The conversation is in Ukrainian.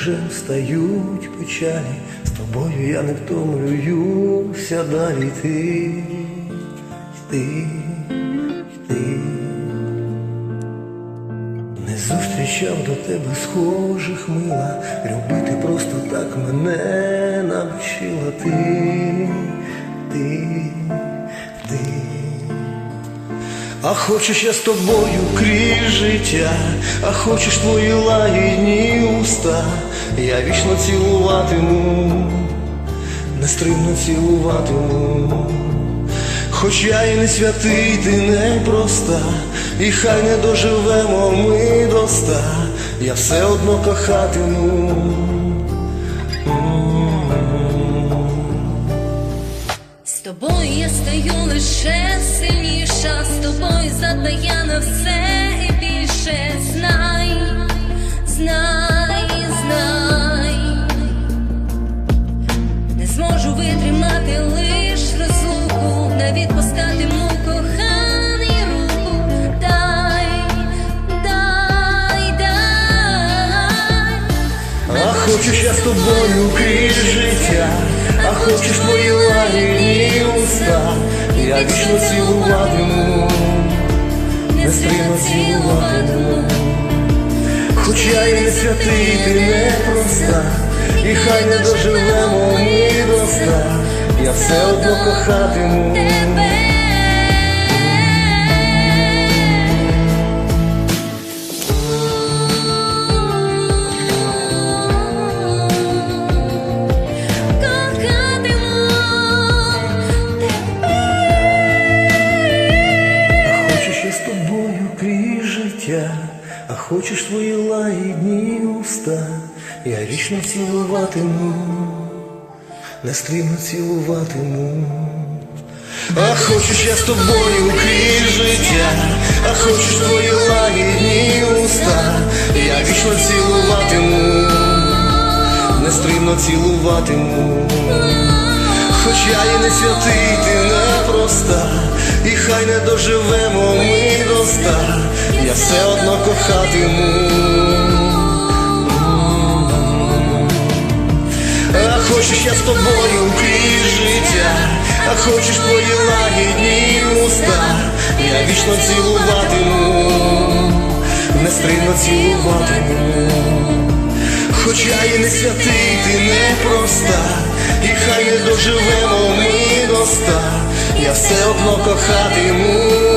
вже стають печалі, з тобою я не втомлююся далі йти, йти, йти. Не зустрічав до тебе схожих мила, любити просто так мене навчила ти, ти, ти. А хочеш я з тобою крізь життя, а хочеш твої лагідні уста, я вічно цілуватиму, нестримно цілуватиму. Хоч я і не святий, ти не проста, і хай не доживемо ми до ста, я все одно кохатиму. Тобою я стаю лише сильніша, з тобою задає на все і більше. Знай, знай, знай, не зможу витримати лиш розлуку, не відпускатиму коханий руку. Дай, дай, дай. А хочеш я з тобою крізь життя, а хочеш лагідні уста, я вічно цілуватиму, нестримно цілуватиму. Хоч я і не святий, ти не проста, і хай не доживемо ми до ста, я все одно кохатиму. А хочеш твої лагідні уста, я вічно цілуватиму, нестримно цілуватиму. А хочеш я з тобою крізь життя, а хочеш твої лагідні уста, я вічно цілуватиму, нестримно цілуватиму. Хоч я і не святий, ти не і хай не доживемо ми до я все одно кохатиму. А хочеш я з тобою крізь життя, а хочеш твої лагідні уста, я вічно цілуватиму, нестримно цілуватиму. Хоч я і не святий, ти не проста, і хай не доживемо ми до ста, я все одно кохатиму.